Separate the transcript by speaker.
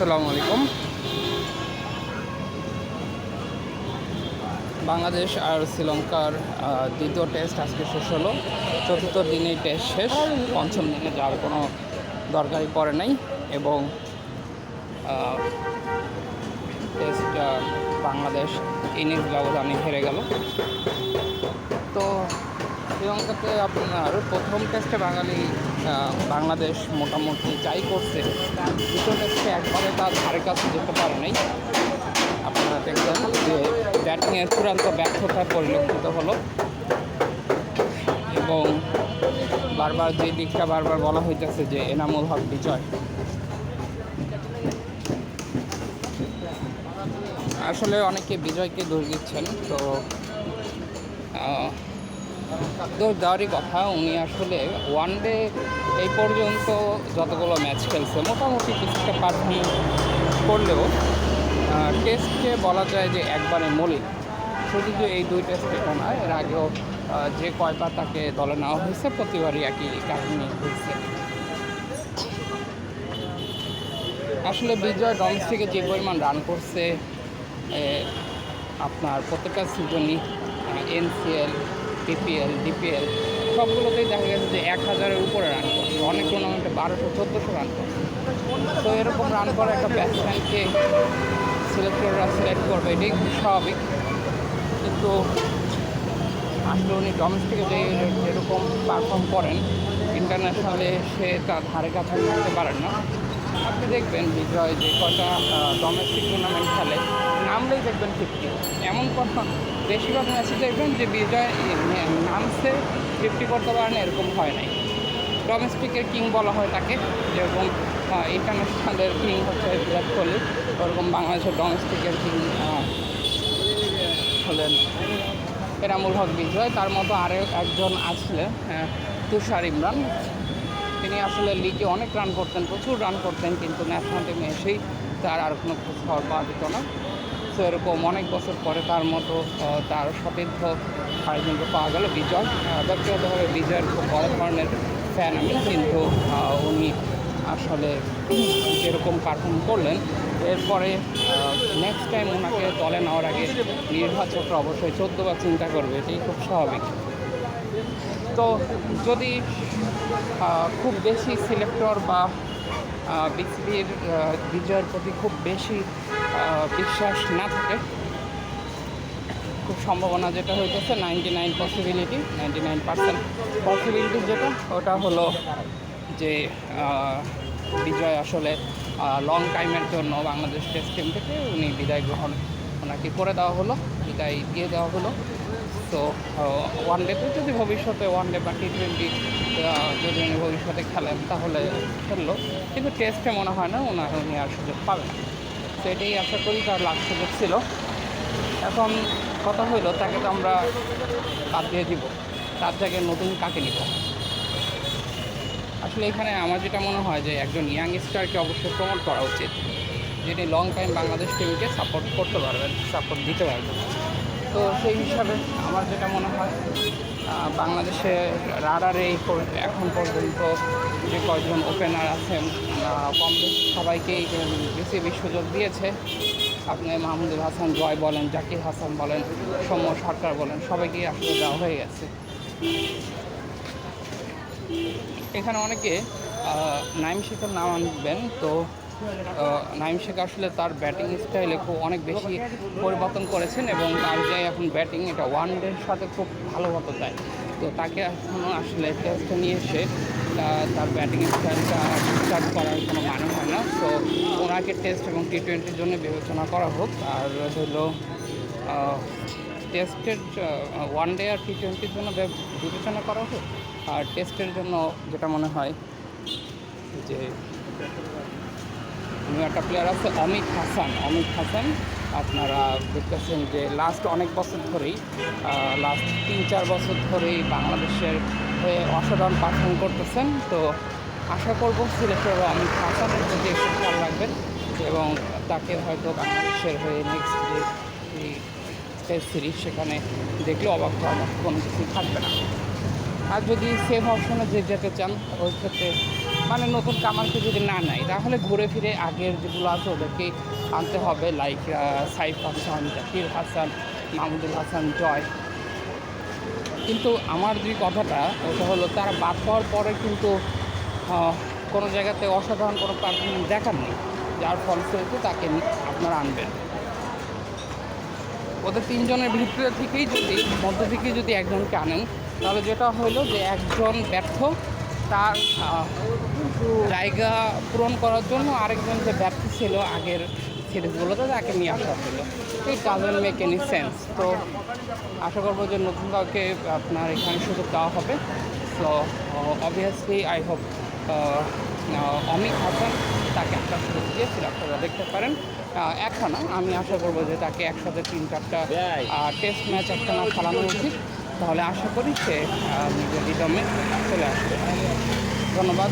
Speaker 1: আসসালামু আলাইকুম। বাংলাদেশ আর শ্রীলঙ্কার দ্বিতীয় টেস্ট আজকে শেষ হলো। চতুর্থ দিনেই টেস্ট শেষ। পঞ্চম দিনে যাওয়ার কোনো দরকারই পড়ে নাই এবং টেস্ট বাংলাদেশ ইনিংস ব্যবধানে হেরে গেল। শ্রীলঙ্কাতে আপনার প্রথম টেস্টে বাঙালি বাংলাদেশ মোটামুটি যাই করছে দ্বিতীয় টেস্টে একবারে তার ধারে কাছে যেতে পারে নাই। আপনারা দেখবেন যে ব্যাটিংয়ের চূড়ান্ত ব্যর্থতা পরিলক্ষিত হলো। এবং বারবার যে দিকটা বারবার বলা হইতেছে যে এনামুল হক বিজয়। আসলে অনেকে বিজয়কে দোষ দিচ্ছেন, তো দেওয়ারই কথা। উনি আসলে ওয়ান ডে এই পর্যন্ত যতগুলো ম্যাচ খেলছে, মোটামুটি কিছুটা পারফর্ম করলেও টেস্টকে বলা যায় যে একবারে মলিন। শুধু যে এই দুই টেস্টে নয়, এর আগেও যে কয়বার তাকে দলে নেওয়া হয়েছে, প্রতিবারই একই কাহিনী হয়েছে। আসলে বিজয় ডমস থেকে যে পরিমাণ রান করছে আপনার প্রত্যেকটা সিজনই এনসিএল পিপিএল ডিপিএল সবগুলোতেই দেখা গেছে যে এক হাজারের উপরে রান করছে। অনেক টুর্নামেন্টে বারোশো, চোদ্দোশো রান করছে। তো এরকম রান করা একটা ব্যাটসম্যানকে সিলেক্টররা সিলেক্ট করবে, এটাই স্বাভাবিক। কিন্তু আসলে উনি ডোমেস্টিকে যে যেরকম পারফর্ম করেন ইন্টারন্যাশনালে সে তার ধারে কাছে থাকতে পারেন না। আপনি দেখবেন বিজয় যে কটা ডোমেস্টিক টুর্নামেন্ট খেলে নামলেই দেখবেন ফিফটি এমন কথা বেশিরভাগ ম্যাচে দেখবেন যে বিজয় নামছে ফিফটি করতে পারেন এরকম হয় নাই। ডোমেস্টিকের কিং বলা হয় তাকে যেরকম ইন্টারন্যাশনালের কিং হচ্ছে বিরাট কোহলি ওরকম বাংলাদেশের ডোমেস্টিকের কিং হলেন এনামুল হক বিজয়। তার মতো আরও একজন আসলে আহ, তুষার ইমরান। তিনি আসলে লিগে অনেক রান করতেন প্রচুর রান করতেন কিন্তু ন্যাশনাল টিমে এসেই তার আর কোনো খবর পাওয়া যেত না। তো এরকম অনেক বছর পরে তার মতো তার সতীর্থ আরেকজনকে পাওয়া গেল, বিজয়। ব্যক্তিগতভাবে বিজয়ের খুব বড় ধরনের ফ্যান আমি, কিন্তু উনি আসলে যেরকম পারফর্ম করলেন, এরপরে নেক্সট টাইম ওনাকে দলে নেওয়ার আগে নির্বাচকরা অবশ্যই চোদ্দবার চিন্তা করবে, এটাই খুব স্বাভাবিক। তো যদি খুব বেশি সিলেক্টর বা বিসিবির বিজয়ের প্রতি খুব বেশি বিশ্বাস না থাকে। খুব সম্ভাবনা যেটা হইতেছে ninety nine possibility ninety nine percent possibility যেটা, ওটা হলো যে বিজয় আসলে লং টাইমের জন্য বাংলাদেশ টেস্ট টিম থেকে উনি বিদায় গ্রহণ ওনাকে করে দেওয়া হলো, বিদায় দিয়ে দেওয়া হলো। তো ওয়ান ডেতে যদি ভবিষ্যতে ওয়ান ডে বা টি টোয়েন্টি যদি উনি ভবিষ্যতে খেলেন, তাহলে খেললো। কিন্তু টেস্টে মনে হয় না ওনার উনি আর সুযোগ পাবেন তো এটাই আশা করি তার লাস্ট সুযোগ ছিল। এখন কথা হইল, তাকে তো আমরা বাদ দিয়ে দিব। তার জায়গায় নতুন কাকে নিব? আসলে এখানে আমার যেটা মনে হয় যে একজন ইয়াং স্টারকে অবশ্যই প্রমোট করা উচিত। যিনি লং টাইম বাংলাদেশ টিমকে সাপোর্ট করতে পারবেন সাপোর্ট দিতে পারবেন। তো সেই হিসাবে আমার যেটা মনে হয় আহ, বাংলাদেশে রাডারে এখন পর্যন্ত যে কয়জন ওপেনার আছেন কম বেশি সবাইকেই বিসিবি সুযোগ দিয়েছে। আপনি মাহমুদুল হাসান জয় বলেন জাকির হাসান বলেন সৌম্য সরকার বলেন সবাইকেই আসলে দেওয়া হয়ে গেছে। এখানে অনেকে নাইম শেখের নাম আনবেন তো নাইম শেখ আসলে তার ব্যাটিং স্টাইলে খুব অনেক বেশি পরিবর্তন করেছেন এবং তার যে এখন ব্যাটিং, এটা ওয়ান ডের সাথে খুব ভালো মতো যায় তো তাকে এখনও আসলে টেস্টে নিয়ে এসে তার ব্যাটিং স্টাইলটা স্টার্ট করার কোনো মানে হয় না। তো ওনাকে টেস্ট এবং টি টোয়েন্টির জন্য বিবেচনা করা হোক। আর হলো টেস্টের ওয়ান ডে আর টি টোয়েন্টির জন্য বিবেচনা করা হোক। আর টেস্টের জন্য যেটা মনে হয় যে নিউ একটা প্লেয়ার আছে, অমিত হাসান। অমিত হাসান, আপনারা দেখতেছেন যে লাস্ট অনেক বছর ধরেই লাস্ট তিন, চার বছর ধরেই বাংলাদেশের হয়ে অসাধারণ পারফর্ম করতেছেন। তো আশা করব সিলেক্টর অমিত হাসানের প্রতি একটু খেয়াল রাখবেন এবং তাকে হয়তো বাংলাদেশের হয়ে নেক্সট যে টেস্ট সিরিজ সেখানে দেখলে অবাক হওয়ার মতো কোনো কিছু থাকবে না। আর যদি সেম অপশনে যে যেতে চান, ওই ক্ষেত্রে মানে নতুন কামালকে যদি না নেয়, তাহলে ঘুরে ফিরে আগের যেগুলো আছে ওদেরকে আনতে হবে লাইক সাইফ হাসান, জাকির হাসান, মাহমুদুল হাসান, জয়। কিন্তু আমার যে কথাটা, ওটা হলো তারা বাদ পাওয়ার পরে কিন্তু কোনো জায়গাতে অসাধারণ কোনো পারফরমেন্স দেখাননি যার ফলশ্রুতিতে তাকে আপনারা আনবেন। ওদের তিনজনের ভিতরে থেকেই যদি, মধ্য থেকে যদি একজনকে আনেন, তাহলে যেটা হলো যে একজন ব্যর্থ, তার জায়গা পূরণ করার জন্য আরেকজন যে ব্যর্থ ছিল আগের সিরিজগুলোতে তাকে নিয়ে আসা হলো। এই ডাজেন্ট মেক এনি সেন্স তো আশা করব যে নতুন কাউকে আপনার এখানে সুযোগ দেওয়া হবে। So obviously I hope Amit Hasan তাকে একটা সুযোগ দিয়ে আপ দেখতে পারেন। একটা না আমি আশা করব যে তাকে একসাথে তিন চারটা টেস্ট ম্যাচ একটা না খেলানো উচিত। তাহলে আশা করি সে নিজের রিদমে চলে আসবে। ধন্যবাদ।